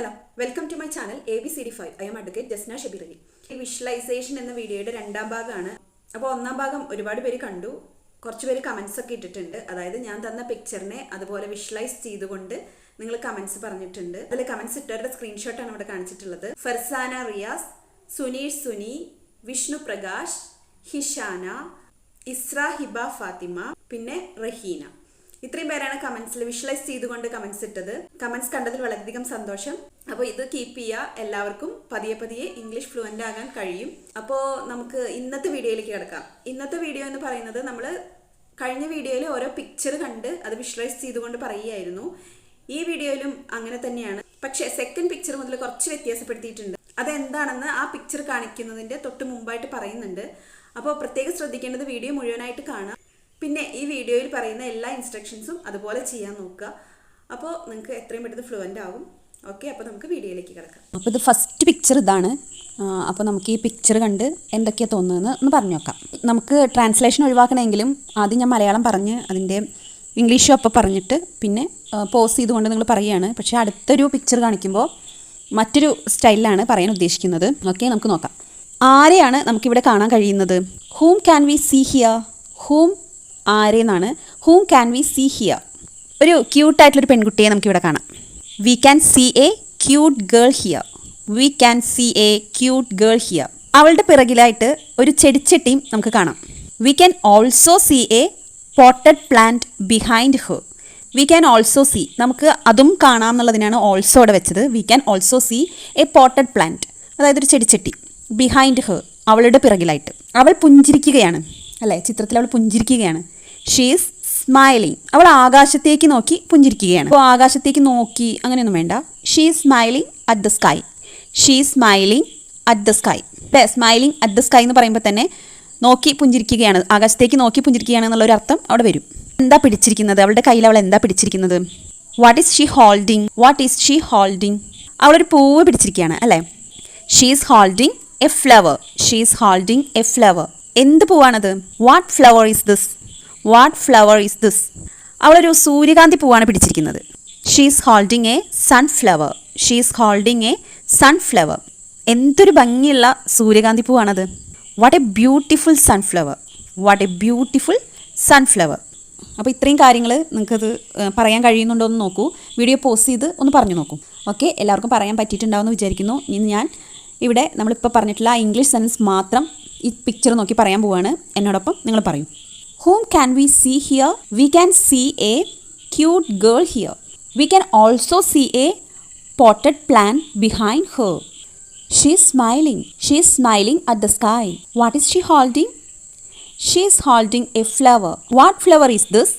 Hello welcome to my channel A B C D five I M advocate Jasna Shabirali ഈ visualisation എന്ന വീഡിയോയുടെ രണ്ടാം ഭാഗമാണ്. അപ്പോൾ ഒന്നാം ഭാഗം ഒരുപാട് പേര് കണ്ടു. കുറച്ച് പേര് കമൻസ് ഒക്കെ ഇട്ടിട്ടുണ്ട്. അതായത് ഞാൻ തന്ന പിക്ചറിനെ അതുപോലെ വിഷ്വലൈസ് ചെയ്തുകൊണ്ട് നിങ്ങൾ കമൻസ് പറഞ്ഞിട്ടുണ്ട്. അതിൽ കമൻസ് ഇട്ടവരുടെ സ്ക്രീൻഷോട്ടാണ് ഇവിടെ കാണിച്ചിട്ടുള്ളത്. ഫർസാന റിയാസ് സുനീഷ് സുനി വിഷ്ണു പ്രകാശ് ഹിഷാന ഇസ്ര ഹിബ ഫാത്തിമ പിന്നെ റഹീന. ഇത്രയും പേരാണ് കമൻസിൽ വിഷ്വലൈസ് ചെയ്തുകൊണ്ട് കമൻസ് ഇട്ടത്. കമൻസ് കണ്ടതിൽ വളരെയധികം സന്തോഷം. അപ്പോൾ ഇത് കീപ്പ് ചെയ്യുക എല്ലാവർക്കും പതിയെ പതിയെ ഇംഗ്ലീഷ് ഫ്ലുവന്റ് ആകാൻ കഴിയും. അപ്പോൾ നമുക്ക് ഇന്നത്തെ വീഡിയോയിലേക്ക് കിടക്കാം. ഇന്നത്തെ വീഡിയോ എന്ന് പറയുന്നത് നമ്മൾ കഴിഞ്ഞ വീഡിയോയിൽ ഓരോ പിക്ചർ കണ്ട് അത് വിഷ്വലൈസ് ചെയ്തുകൊണ്ട് പറയുകയായിരുന്നു. ഈ വീഡിയോയിലും അങ്ങനെ തന്നെയാണ്. പക്ഷേ സെക്കൻഡ് പിക്ചർ മുതൽ കുറച്ച് വ്യത്യാസപ്പെടുത്തിയിട്ടുണ്ട്. അതെന്താണെന്ന് ആ പിക്ചർ കാണിക്കുന്നതിന്റെ തൊട്ട് മുമ്പായിട്ട് പറയുന്നുണ്ട്. അപ്പോൾ പ്രത്യേകം ശ്രദ്ധിക്കേണ്ടത് വീഡിയോ മുഴുവനായിട്ട് കാണാം. പിന്നെ ഈ വീഡിയോയിൽ പറയുന്ന എല്ലാ ഇൻസ്ട്രക്ഷൻസും അതുപോലെ ചെയ്യാൻ നോക്കുക. അപ്പോൾ നിങ്ങൾക്ക് എത്രയും പെട്ടെന്ന് ഫ്ലുവന്റ് ആവും. ഓക്കെ അപ്പോൾ നമുക്ക് വീഡിയോയിലേക്ക് കിടക്കാം. അപ്പോൾ ഇത് ഫസ്റ്റ് പിക്ചർ ഇതാണ്. അപ്പോൾ നമുക്ക് ഈ പിക്ചർ കണ്ട് എന്തൊക്കെയാണ് തോന്നുന്നതെന്ന് ഒന്ന് പറഞ്ഞു നോക്കാം. നമുക്ക് ട്രാൻസ്ലേഷൻ ഒഴിവാക്കണമെങ്കിലും ആദ്യം ഞാൻ മലയാളം പറഞ്ഞ് അതിന്റെ ഇംഗ്ലീഷും അപ്പോൾ പറഞ്ഞിട്ട് പിന്നെ പോസ് ചെയ്തുകൊണ്ട് നിങ്ങൾ പറയുകയാണ്. പക്ഷേ അടുത്തൊരു പിക്ചർ കാണിക്കുമ്പോൾ മറ്റൊരു സ്റ്റൈലിലാണ് പറയാൻ ഉദ്ദേശിക്കുന്നത്. ഓക്കെ നമുക്ക് നോക്കാം. ആരെയാണ് നമുക്കിവിടെ കാണാൻ കഴിയുന്നത്? Whom can we see here whom ആരെന്നാണ്? Whom can we see here ഒരു ക്യൂട്ടായിട്ടുള്ളൊരു പെൺകുട്ടിയെ നമുക്കിവിടെ കാണാം. We can see a cute girl here we can see a cute girl here അവളുടെ പിറകിലായിട്ട് ഒരു ചെടിച്ചട്ടിയും നമുക്ക് കാണാം. We can also see a potted plant behind her we can also see നമുക്ക് അതും കാണാം എന്നുള്ളതിനാണ് ഓൾസോ അവിടെ വെച്ചത്. We can also see a potted plant അതായത് ഒരു ചെടിച്ചട്ടി ബിഹൈൻഡ് ഹെർ അവളുടെ പിറകിലായിട്ട്. അവൾ പുഞ്ചിരിക്കുകയാണ്. അല്ലേ? ചിത്രത്തിൽ അവൾ പുഞ്ചിരിക്കുകയാണ്. ഷീസ് സ്മൈലിംഗ് അവൾ ആകാശത്തേക്ക് നോക്കി പുഞ്ചിരിക്കുകയാണ്. അപ്പോൾ ആകാശത്തേക്ക് നോക്കി അങ്ങനെയൊന്നും വേണ്ട. She smiling at the sky she smiling at the sky അല്ലേ? സ്മൈലിംഗ് അറ്റ് ദ സ്കൈ എന്ന് പറയുമ്പോൾ തന്നെ നോക്കി പുഞ്ചിരിക്കുകയാണ്. ആകാശത്തേക്ക് നോക്കി പുഞ്ചിരിക്കുകയാണ് എന്നുള്ള ഒരു അർത്ഥം അവിടെ വരും. എന്താ പിടിച്ചിരിക്കുന്നത്? അവളുടെ കയ്യിൽ അവൾ എന്താ പിടിച്ചിരിക്കുന്നത്? What is she holding what is she holding അവളൊരു പൂവ് പിടിച്ചിരിക്കുകയാണ് അല്ലേ? She's holding a flower she's holding a flower എന്ത് പൂവാണത്? What flower is this what flower is this അവളൊരു സൂര്യകാന്തി പൂവാണ് പിടിച്ചിരിക്കുന്നത്. She's holding a sunflower she's holding a sunflower എന്തൊരു ഭംഗിയുള്ള സൂര്യകാന്തി പൂവാണത്. What a beautiful sunflower what a beautiful sunflower അപ്പോൾ ഇത്രയും കാര്യങ്ങൾ നിങ്ങൾക്കത് പറയാൻ കഴിയുന്നുണ്ടോ എന്ന് നോക്കൂ. വീഡിയോ പോസ്റ്റ് ചെയ്ത് ഒന്ന് പറഞ്ഞു നോക്കൂ. ഓക്കെ? എല്ലാവർക്കും പറയാൻ പറ്റിയിട്ടുണ്ടാവുമെന്ന് വിചാരിക്കുന്നു. ഇനി ഞാൻ ഇവിടെ നമ്മളിപ്പോൾ പറഞ്ഞിട്ടുള്ള ആ ഇംഗ്ലീഷ് സെൻസ് മാത്രം ഈ പിക്ചർ നോക്കി പറയാൻ പോവാണ്. എന്നോടൊപ്പം നിങ്ങൾ പറയും. Whom can we see here? We can see a cute girl here. We can also see a potted plant behind her. She is smiling. She is smiling at the sky. What is she holding? She is holding a flower. What flower is this?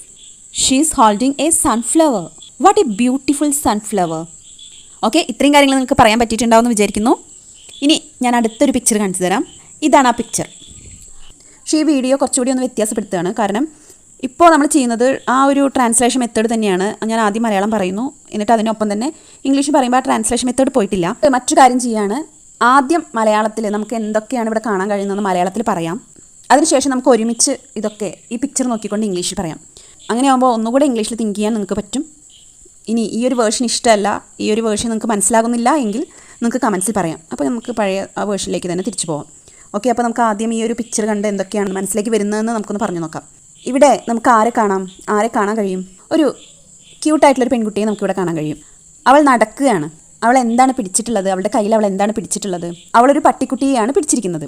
She is holding a sunflower. What a beautiful sunflower. Okay ഇത്രയും കാര്യങ്ങൾ നിങ്ങൾക്ക് പറയാൻ പറ്റിയിട്ടുണ്ടാവുമെന്ന് വിചാരിക്കുന്നു ഇനി ഞാൻ അടുത്തൊരു picture കാണിച്ചു തരാം ഇതാണ് ആ പിക്ചർ പക്ഷേ ഈ വീഡിയോ കുറച്ചുകൂടി ഒന്ന് വ്യത്യാസപ്പെടുത്തുകയാണ്. കാരണം ഇപ്പോൾ നമ്മൾ ചെയ്യുന്നത് ആ ഒരു ട്രാൻസ്ലേഷൻ മെത്തേഡ് തന്നെയാണ്. ഞാൻ ആദ്യം മലയാളം പറയുന്നു. എന്നിട്ട് അതിനൊപ്പം തന്നെ ഇംഗ്ലീഷ് പറയുമ്പോൾ ആ ട്രാൻസ്ലേഷൻ മെത്തേഡ് പോയിട്ടില്ല. മറ്റു കാര്യം ചെയ്യാണ്. ആദ്യം മലയാളത്തിൽ നമുക്ക് എന്തൊക്കെയാണ് ഇവിടെ കാണാൻ കഴിയുന്നതെന്ന് മലയാളത്തിൽ പറയാം. അതിനുശേഷം നമുക്ക് ഒരുമിച്ച് ഇതൊക്കെ ഈ പിക്ചർ നോക്കിക്കൊണ്ട് ഇംഗ്ലീഷിൽ പറയാം. അങ്ങനെ ആകുമ്പോൾ ഒന്നുകൂടെ ഇംഗ്ലീഷിൽ തിങ്ക് ചെയ്യാൻ നിങ്ങൾക്ക് പറ്റും. ഇനി ഈ ഒരു വേർഷൻ ഇഷ്ടമല്ല ഈ ഒരു വേർഷൻ നിങ്ങൾക്ക് മനസ്സിലാകുന്നില്ല എങ്കിൽ നിങ്ങൾക്ക് കമൻസിൽ പറയാം. അപ്പോൾ നമുക്ക് പഴയ ആ വേർഷനിലേക്ക് തന്നെ തിരിച്ചു പോകാം ഓക്കെ അപ്പോൾ നമുക്ക് ആദ്യം ഈ ഒരു പിക്ചർ കണ്ട് എന്തൊക്കെയാണ് മനസ്സിലേക്ക് വരുന്നതെന്ന് നമുക്കൊന്ന് പറഞ്ഞു നോക്കാം. ഇവിടെ നമുക്ക് ആരെ കാണാം? ആരെ കാണാൻ കഴിയും? ഒരു ക്യൂട്ടായിട്ടുള്ളൊരു പെൺകുട്ടിയെ നമുക്കിവിടെ കാണാൻ കഴിയും. അവൾ നടക്കുകയാണ്. അവൾ എന്താണ് പിടിച്ചിട്ടുള്ളത്? അവളുടെ കയ്യിൽ അവൾ എന്താണ് പിടിച്ചിട്ടുള്ളത്? അവളൊരു പട്ടിക്കുട്ടിയെയാണ് പിടിച്ചിരിക്കുന്നത്.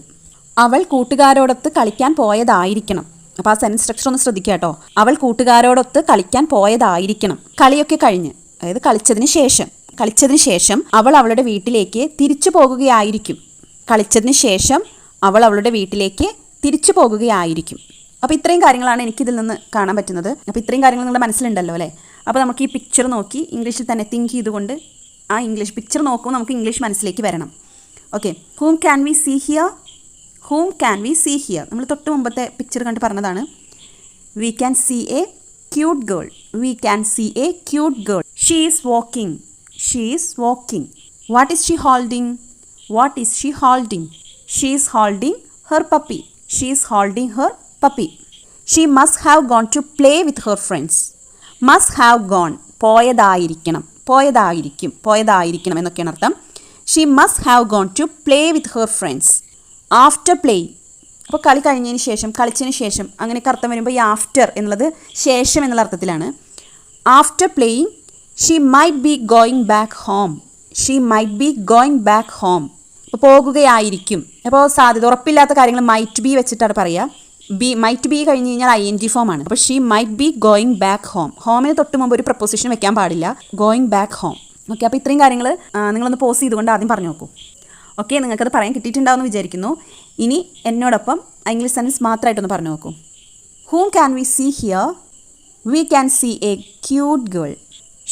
അവൾ കൂട്ടുകാരോടൊത്ത് കളിക്കാൻ പോയതായിരിക്കണം. അപ്പോൾ ആ സെൻസ് സ്ട്രക്ചർ ഒന്ന് ശ്രദ്ധിക്കുക കേട്ടോ. അവൾ കൂട്ടുകാരോടൊത്ത് കളിക്കാൻ പോയതായിരിക്കണം. കളിയൊക്കെ കഴിഞ്ഞ് അതായത് കളിച്ചതിന് ശേഷം കളിച്ചതിന് ശേഷം അവൾ അവളുടെ വീട്ടിലേക്ക് തിരിച്ചു പോകുകയായിരിക്കും. കളിച്ചതിന് ശേഷം അവൾ അവളുടെ വീട്ടിലേക്ക് തിരിച്ചു പോകുകയായിരിക്കും. അപ്പോൾ ഇത്രയും കാര്യങ്ങളാണ് എനിക്കിതിൽ നിന്ന് കാണാൻ പറ്റുന്നത്. അപ്പോൾ ഇത്രയും കാര്യങ്ങൾ നിങ്ങളുടെ മനസ്സിലുണ്ടല്ലോ അല്ലേ? അപ്പോൾ നമുക്ക് ഈ പിക്ചർ നോക്കി ഇംഗ്ലീഷിൽ തന്നെ തിങ്ക് ചെയ്തുകൊണ്ട് ആ ഇംഗ്ലീഷ് പിക്ചർ നോക്കുമ്പോൾ നമുക്ക് ഇംഗ്ലീഷ് മനസ്സിലേക്ക് വരണം. Okay whom can we see here whom can we see here നമ്മൾ തൊട്ട് മുമ്പത്തെ പിക്ചർ കണ്ട് പറഞ്ഞതാണ്. We can see a cute girl we can see a cute girl she is walking she is walking what is she holding what is she holding she is holding her puppy she is holding her puppy she must have gone to play with her friends must have gone പോയതായിരിക്കണം. പോയതായിരിക്കും. പോയതായിരിക്കണം എന്നൊക്കെയാണ് അർത്ഥം. She must have gone to play with her friends after play അപ്പോൾ കളി കഴിഞ്ഞതിന് ശേഷം കളിച്ചതിന് ശേഷം അങ്ങനെയൊക്കെ അർത്ഥം വരുമ്പോൾ ഈ ആഫ്റ്റർ എന്നുള്ളത് ശേഷം എന്നുള്ള അർത്ഥത്തിലാണ്. After playing she might be going back home she might be going back home പോകുകയായിരിക്കും. അപ്പോൾ സാധ്യത ഉറപ്പില്ലാത്ത കാര്യങ്ങൾ മൈറ്റ് ബി വെച്ചിട്ടാണ് പറയുക ബി മൈറ്റ് ബി കഴിഞ്ഞ് കഴിഞ്ഞാൽ ഐ എൻ ജി ഫോം ആണ് അപ്പോൾ she might be going back home ഹോമിന് തൊട്ട് മുമ്പ് ഒരു പ്രപ്പോസിഷൻ വെക്കാൻ പാടില്ല. ഗോയിങ് ബാക്ക് ഹോം ഓക്കെ അപ്പോൾ ഇത്രയും കാര്യങ്ങൾ നിങ്ങളൊന്ന് പോസ് ചെയ്തുകൊണ്ട് ആദ്യം പറഞ്ഞു നോക്കൂ. ഓക്കെ നിങ്ങൾക്കത് പറയാൻ കിട്ടിയിട്ടുണ്ടാവുമെന്ന് വിചാരിക്കുന്നു. ഇനി എന്നോടൊപ്പം ഇംഗ്ലീഷ് സെൻസ് മാത്രമായിട്ടൊന്ന് പറഞ്ഞു നോക്കൂ. Whom can we see here we can see a cute girl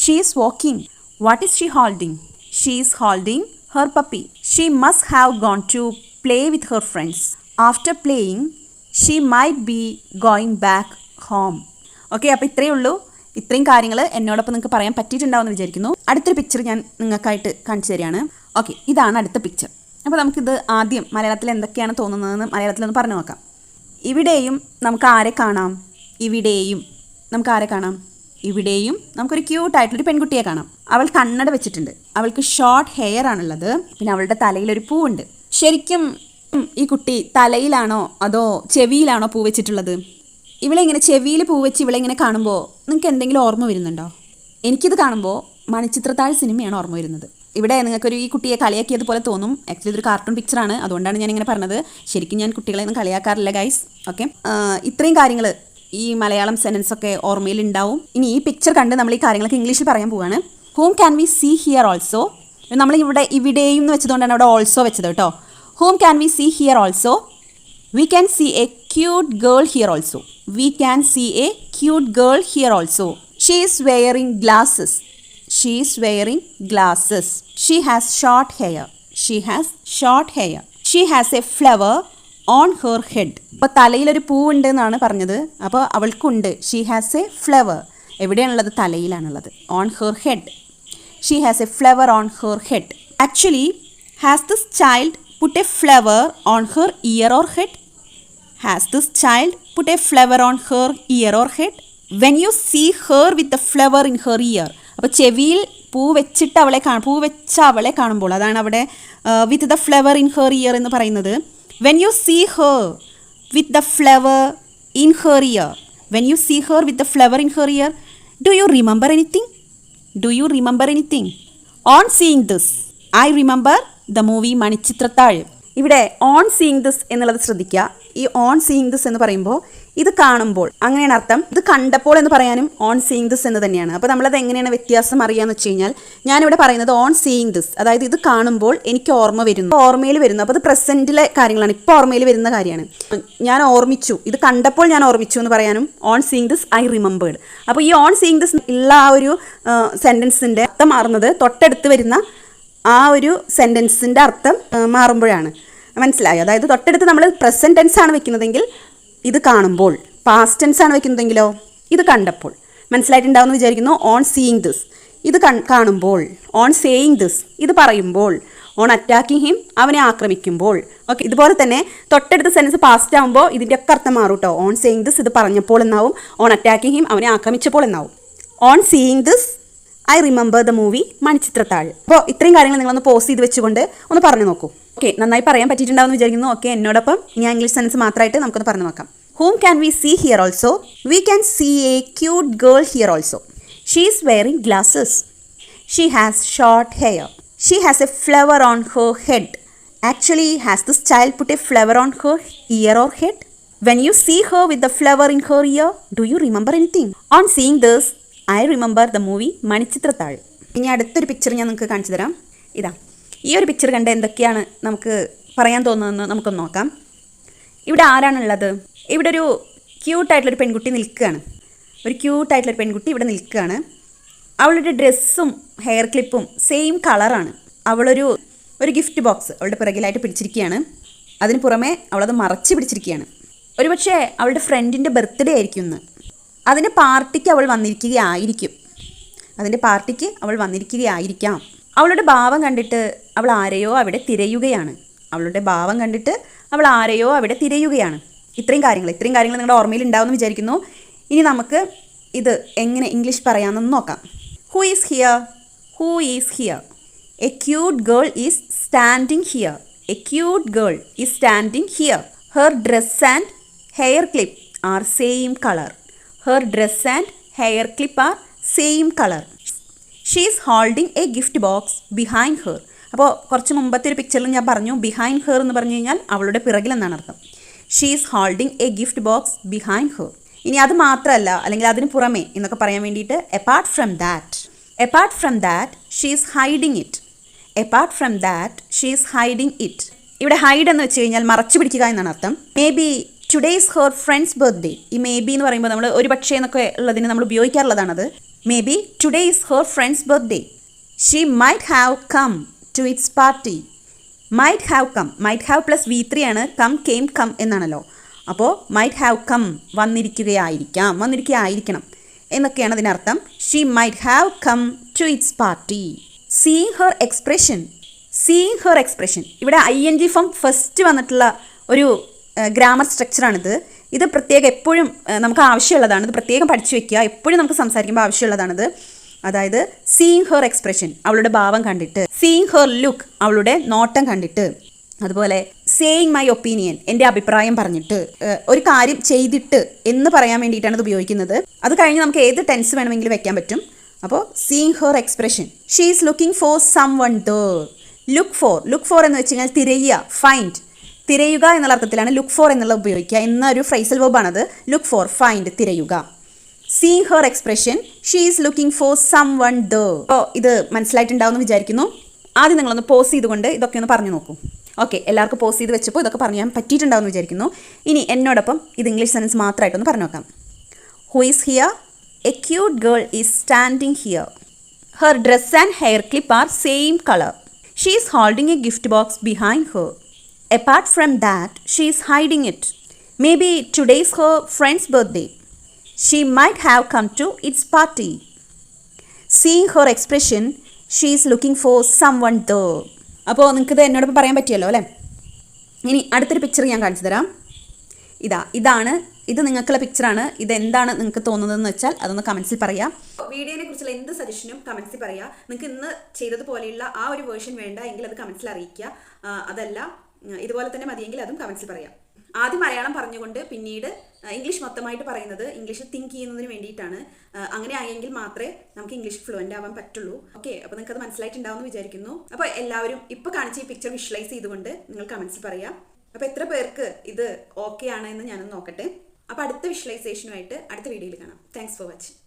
she is walking what is she holding she is holding her puppy she must have gone to play with her friends after playing she might be going back home okay അപ്പോൾ ഇത്രയേ ഉള്ളൂ. ഇത്രയും കാര്യങ്ങൾ എന്നോടൊപ്പം നിങ്ങൾക്ക് പറയാൻ പറ്റിയിട്ടുണ്ടാവുമെന്ന് വിചാരിക്കുന്നു. അടുത്തൊരു പിക്ചർ ഞാൻ നിങ്ങൾക്കായിട്ട് കാണിച്ചു തരികയാണ്. ഓക്കെ ഇതാണ് അടുത്ത പിക്ചർ അപ്പോൾ നമുക്കിത് ആദ്യം മലയാളത്തിൽ എന്തൊക്കെയാണ് തോന്നുന്നതെന്ന് മലയാളത്തിലൊന്ന് പറഞ്ഞു നോക്കാം. ഇവിടെയും നമുക്ക് ആരെ കാണാം? ഇവിടെയും. നമുക്ക് ആരെ കാണാം? ഇവിടെയും നമുക്കൊരു ക്യൂട്ടായിട്ടൊരു പെൺകുട്ടിയെ കാണാം. അവൾ കണ്ണട വെച്ചിട്ടുണ്ട്. അവൾക്ക് ഷോർട്ട് ഹെയർ ആണുള്ളത്. പിന്നെ അവളുടെ തലയിൽ ഒരു പൂവുണ്ട്. ശരിക്കും ഈ കുട്ടി തലയിലാണോ അതോ ചെവിയിലാണോ പൂ വെച്ചിട്ടുള്ളത്? ഇവളെ ഇങ്ങനെ ചെവിയിൽ പൂ വെച്ച് ഇവളെ ഇങ്ങനെ കാണുമ്പോൾ നിങ്ങൾക്ക് എന്തെങ്കിലും ഓർമ്മ വരുന്നുണ്ടോ? എനിക്കിത് കാണുമ്പോൾ മണിച്ചിത്രത്താഴ് സിനിമയാണ് ഓർമ്മ വരുന്നത്. ഇവിടെ നിങ്ങൾക്കൊരു ഈ കുട്ടിയെ കളിയാക്കിയതുപോലെ തോന്നും. ആക്ച്വലി ഇതൊരു കാർട്ടൂൺ പിക്ചറാണ് അതുകൊണ്ടാണ് ഞാൻ ഇങ്ങനെ പറഞ്ഞത്. ശരിക്കും ഞാൻ കുട്ടികളെ ഒന്നും കളിയാക്കാറില്ല ഗൈസ് ഓക്കെ ഇത്രയും കാര്യങ്ങൾ ഈ മലയാളം സെന്റൻസ് ഒക്കെ ഓർമ്മയിലുണ്ടാവും. ഇനി ഈ പിക്ചർ കണ്ട് നമ്മൾ ഈ കാര്യങ്ങളൊക്കെ ഇംഗ്ലീഷിൽ പറയാൻ പോവുകയാണ് home can we see here also നമ്മൾ ഇവിടെ ഇവിടെയും എന്ന് വെച്ചതുകൊണ്ടാണ് അവിടെ ഓൾസോ വെച്ചത് കേട്ടോ. Home can we see here also we can see a cute girl here also we can see a cute girl here also she's wearing she is wearing glasses she has short hair she has short hair she has a flower on her head അപ്പോൾ തലയിലൊരു ഉണ്ട് എന്നാണ് പറഞ്ഞത്. അപ്പോൾ അവൾക്കുണ്ട്. She has a flower എവിടെയാണുള്ളത്? തലയിലാണുള്ളത്. On her head she has a flower on her head actually has this child put a flower on her ear or head has this child put a flower on her ear or head when you see her with a flower in her ear അപ്പോൾ ചെവിയിൽ പൂ വെച്ചിട്ട് അവളെ കാണും. പൂ വെച്ച അവളെ കാണുമ്പോൾ അതാണ് അവിടെ with the flower in her ear എന്ന് പറയുന്നത്. When you see with with the flower in her ear when you see her with the flower in her ear do you remember anything do you remember anything on seeing this I remember the movie Manichitrathazhu ഇവിടെ on seeing this എന്നുള്ളത് ശ്രദ്ധിക്കുക. ഈ on seeing this എന്ന് പറയുമ്പോൾ ഇത് കാണുമ്പോൾ അങ്ങനെയാണ് അർത്ഥം. ഇത് കണ്ടപ്പോൾ എന്ന് പറയാനും ഓൺ സീയിങ് ദിസ് എന്ന് തന്നെയാണ്. അപ്പോൾ നമ്മളത് എങ്ങനെയാണ് വ്യത്യാസം അറിയാന്ന് വെച്ച് കഴിഞ്ഞാൽ ഞാനിവിടെ പറയുന്നത് ഓൺ സീയിങ് ദിസ് അതായത് ഇത് കാണുമ്പോൾ എനിക്ക് ഓർമ്മ വരുന്നു. ഓർമ്മയിൽ വരുന്നു. അപ്പോൾ അത് പ്രസന്റിലെ കാര്യങ്ങളാണ്. ഇപ്പോൾ ഓർമ്മയിൽ വരുന്ന കാര്യമാണ്. ഞാൻ ഓർമ്മിച്ചു. ഇത് കണ്ടപ്പോൾ ഞാൻ ഓർമ്മിച്ചു എന്ന് പറയാനും on seeing this I remembered അപ്പോൾ ഈ ഓൺ സീയിങ് ദിസ് ഉള്ള ആ ഒരു സെന്റൻസിന്റെ അർത്ഥം മാറുന്നത് തൊട്ടടുത്ത് വരുന്ന ആ ഒരു സെന്റൻസിന്റെ അർത്ഥം മാറുമ്പോഴാണ്. മനസ്സിലായോ? അതായത് തൊട്ടടുത്ത് നമ്മൾ പ്രസന്റ് ടെൻസ് ആണ് വെക്കുന്നതെങ്കിൽ ഇത് കാണുമ്പോൾ പാസ്റ്റ് ടെൻസ് ആണ് വെക്കുന്നതെങ്കിലോ? ഇത് കണ്ടപ്പോൾ. മനസ്സിലായിട്ടുണ്ടാവുമെന്ന് വിചാരിക്കുന്നു ഓൺ സീയിങ് ദിസ് ഇത് കാണുമ്പോൾ ഓൺ സേയിങ് ദിസ് ഇത് പറയുമ്പോൾ ഓൺ അറ്റാക്കിങ് ഹിം അവനെ ആക്രമിക്കുമ്പോൾ. ഓക്കെ ഇതുപോലെ തന്നെ തൊട്ടടുത്ത സെൻസ് പാസ്റ്റ് ആകുമ്പോൾ ഇതിന്റെ ഒക്കെ അർത്ഥം മാറും കേട്ടോ ഓൺ സേയിങ് ദിസ് ഇത് പറഞ്ഞപ്പോൾ എന്നാവും. ഓൺ അറ്റാക്കിങ് ഹിം അവനെ ആക്രമിച്ചപ്പോൾ എന്നാവും. On seeing this I remember the movie Manichitrathazhu. അപ്പോൾ ഇത്രയും കാര്യങ്ങൾ നിങ്ങളൊന്ന് പോസ്റ്റ് ചെയ്ത് വെച്ചുകൊണ്ട് ഒന്ന് പറഞ്ഞു നോക്കൂ. ഓക്കെ നന്നായി പറയാൻ പറ്റിയിട്ടുണ്ടാവുമെന്ന് വിചാരിക്കുന്നു. ഓക്കെ എന്നോടൊപ്പം ഇനി ഇംഗ്ലീഷ് സെൻസ് മാത്രമായിട്ട് നമുക്കൊന്ന് പറഞ്ഞു നോക്കാം. Whom can we see here also we can see a cute girl here also she is wearing glasses she has short hair she has a flower on her head actually has this child put a flower on her ear or head when you see her with the flower in her ear do you remember anything on seeing this I remember the movie Manichitrathazhu ഇനി അടുത്തൊരു picture ഞാൻ നിങ്ങൾക്ക് കാണിച്ചു തരാം. ഇതാ ഈ ഒരു picture കണ്ട് എന്തൊക്കെയാണ് നമുക്ക് പറയാൻ തോന്നുന്നതെന്ന് നമുക്കൊന്ന് നോക്കാം. ഇവിടെ ആരാണുള്ളത്? ഇവിടെ ഒരു ക്യൂട്ടായിട്ടുള്ളൊരു പെൺകുട്ടി നിൽക്കുകയാണ്. ഒരു ക്യൂട്ടായിട്ടുള്ളൊരു പെൺകുട്ടി ഇവിടെ നിൽക്കുകയാണ്. അവളുടെ ഡ്രസ്സും ഹെയർ ക്ലിപ്പും സെയിം കളറാണ് അവളൊരു ഒരു ഗിഫ്റ്റ് ബോക്സ് അവളുടെ പിറകിലായിട്ട് പിടിച്ചിരിക്കുകയാണ്. അതിന് പുറമെ അവളത് മറച്ച് പിടിച്ചിരിക്കുകയാണ്. ഒരുപക്ഷെ അവളുടെ ഫ്രണ്ടിന്റെ ബർത്ത്ഡേ ആയിരിക്കും ഇന്ന്. അതിന്റെ പാർട്ടിക്ക് അവൾ വന്നിരിക്കുകയായിരിക്കും. അതിന്റെ പാർട്ടിക്ക് അവൾ വന്നിരിക്കുകയായിരിക്കാം. അവളുടെ ഭാവം കണ്ടിട്ട് അവൾ ആരെയോ അവിടെ തിരയുകയാണ്. അവളുടെ ഭാവം കണ്ടിട്ട് അവൾ ആരെയോ അവിടെ തിരയുകയാണ്. ഇത്രയും കാര്യങ്ങൾ ഇത്രയും കാര്യങ്ങൾ നിങ്ങളുടെ ഓർമ്മയിൽ ഉണ്ടാവുമെന്ന് വിചാരിക്കുന്നു. ഇനി നമുക്ക് ഇത് എങ്ങനെ ഇംഗ്ലീഷ് പറയാമെന്ന് നോക്കാം. Who is here who is here a cute girl is standing here a cute girl is standing here her dress and hair clip are same colour her dress and hair clip are same colour she is holding a gift box behind her അപ്പോൾ കുറച്ച് മുമ്പത്തെ ഒരു പിക്ചറിൽ ഞാൻ പറഞ്ഞു behind her എന്ന് പറഞ്ഞു കഴിഞ്ഞാൽ അവളുടെ പിറകിൽ എന്നാണ് അർത്ഥം. She is holding a gift box behind her ഇനി അത് മാത്രമല്ല അല്ലെങ്കിൽ അതിന് പുറമെ എന്നൊക്കെ പറയാൻ വേണ്ടിയിട്ട് apart from that apart from that she is hiding it apart from that she is hiding it ഇവിടെ ഹൈഡ് എന്ന് വെച്ച് കഴിഞ്ഞാൽ മറച്ചു പിടിക്കുക എന്നാണ് അർത്ഥം. Maybe today's her friends birthday ഈ മേ ബി എന്ന് പറയുമ്പോൾ നമ്മൾ ഒരു പക്ഷേ എന്നൊക്കെ ഉള്ളതിന് നമ്മൾ ഉപയോഗിക്കാറുള്ളതാണത്. Maybe today is her friends birthday she might have come to its party might have come might have plus V three ആണ് കം കെയിം കം എന്നാണല്ലോ. അപ്പോൾ മൈറ്റ് ഹാവ് കം വന്നിരിക്കുകയായിരിക്കാം. വന്നിരിക്കുകയായിരിക്കണം. എന്നൊക്കെയാണ് അതിനർത്ഥം. She might have come to its party seeing her expression seeing her expression ഇവിടെ I N G form first വന്നിട്ടുള്ള ഒരു ഗ്രാമർ സ്ട്രക്ചറാണിത് ഇത് പ്രത്യേകം എപ്പോഴും നമുക്ക് ആവശ്യമുള്ളതാണ്. ഇത് പ്രത്യേകം പഠിച്ചു വെക്കുക. എപ്പോഴും നമുക്ക് സംസാരിക്കുമ്പോൾ ആവശ്യമുള്ളതാണിത്. അതായത് സീയിങ് ഹെർ എക്സ്പ്രഷൻ അവളുടെ ഭാവം കണ്ടിട്ട്. സീയിങ് ഹെർ ലുക്ക് അവളുടെ നോട്ടം കണ്ടിട്ട്. അതുപോലെ സേയിങ് മൈ ഒപ്പീനിയൻ എന്റെ അഭിപ്രായം പറഞ്ഞിട്ട്. ഒരു കാര്യം ചെയ്തിട്ട് എന്ന് പറയാൻ വേണ്ടിയിട്ടാണ് ഇത് ഉപയോഗിക്കുന്നത്. അത് കഴിഞ്ഞ് നമുക്ക് ഏത് ടെൻസ് വേണമെങ്കിലും വെക്കാൻ പറ്റും. അപ്പോൾ seeing her expression she is looking for someone there look for look for എന്ന് വെച്ച് കഴിഞ്ഞാൽ തിരയുക ഫൈൻഡ് തിരയുക എന്നുള്ള അർത്ഥത്തിലാണ് ലുക്ക് ഫോർ എന്നുള്ളത് ഉപയോഗിക്കുക. എന്നൊരു ഫ്രൈസൽ വേബാണത് ലുക്ക് ഫോർ ഫൈൻഡ് തിരയുക. Seeing her expression she is looking for someone the അപ്പോൾ ഇത് മനസ്സിലായിട്ടുണ്ടാവും എന്ന് വിചാരിക്കുന്നു. ആദ്യം നിങ്ങളൊന്ന് പോസ് ചെയ്തുകൊണ്ട് ഇതൊക്കെ ഒന്ന് പറഞ്ഞു നോക്കൂ. ഓക്കെ എല്ലാവർക്കും പോസ് ചെയ്ത് വെച്ചപ്പോൾ ഇതൊക്കെ പറയാൻ പറ്റിയിട്ടുണ്ടാവും എന്ന് വിചാരിക്കുന്നു. ഇനി എന്നോടൊപ്പം ഇത് ഇംഗ്ലീഷ് സെൻസ് മാത്രമായിട്ടൊന്ന് പറഞ്ഞു നോക്കാം. Who is here a cute girl is standing here her dress and hair clip are same colour she is holding a gift box behind her apart from that she is hiding it maybe today's her friends friend's birthday. She might have come to its party. Seeing her expression, she is looking for someone though അപ്പോൾ നിങ്ങൾക്കിത് എന്നോടൊപ്പം പറയാൻ പറ്റിയല്ലോ അല്ലേ? ഇനി അടുത്തൊരു picture ഞാൻ കാണിച്ചു തരാം. ഇതാ ഇതാണ് ഇത് നിങ്ങൾക്കുള്ള പിക്ചറാണ് ഇത് എന്താണ് നിങ്ങൾക്ക് തോന്നുന്നതെന്ന് വെച്ചാൽ അതൊന്ന് കമൻസിൽ പറയാം. വീഡിയോനെ കുറിച്ചുള്ള എന്ത് സജഷനും കമൻസിൽ പറയാം. നിങ്ങൾക്ക് ഇന്ന് ചെയ്തതുപോലെയുള്ള ആ ഒരു വേർഷൻ വേണ്ട എങ്കിൽ അത് കമൻസിൽ അറിയിക്കുക. അതല്ല ഇതുപോലെ തന്നെ മതിയെങ്കിൽ അതും കമൻസിൽ പറയാം. ആദ്യം മലയാളം പറഞ്ഞുകൊണ്ട് പിന്നീട് ഇംഗ്ലീഷ് മൊത്തമായിട്ട് പറയുന്നത് ഇംഗ്ലീഷ് തിങ്ക് ചെയ്യുന്നതിന് വേണ്ടിയിട്ടാണ്. അങ്ങനെ ആയെങ്കിൽ മാത്രമേ നമുക്ക് ഇംഗ്ലീഷ് ഫ്ലുവന്റ് ആവാൻ പറ്റുള്ളൂ. ഓക്കെ അപ്പോൾ നിങ്ങൾക്ക് അത് മനസ്സിലായിട്ടുണ്ടാവുമെന്ന് വിചാരിക്കുന്നു. അപ്പോൾ എല്ലാവരും ഇപ്പോൾ കാണിച്ച ഈ പിക്ചർ വിഷ്വലൈസ് ചെയ്തുകൊണ്ട് നിങ്ങൾ കമൻസിൽ പറയാം. അപ്പോൾ എത്ര പേർക്ക് ഇത് ഓക്കെ ആണ് എന്ന് ഞാനൊന്ന് നോക്കട്ടെ. അപ്പോൾ അടുത്ത വിഷ്വലൈസേഷനുമായിട്ട് അടുത്ത വീഡിയോയിൽ കാണാം. Thanks for watching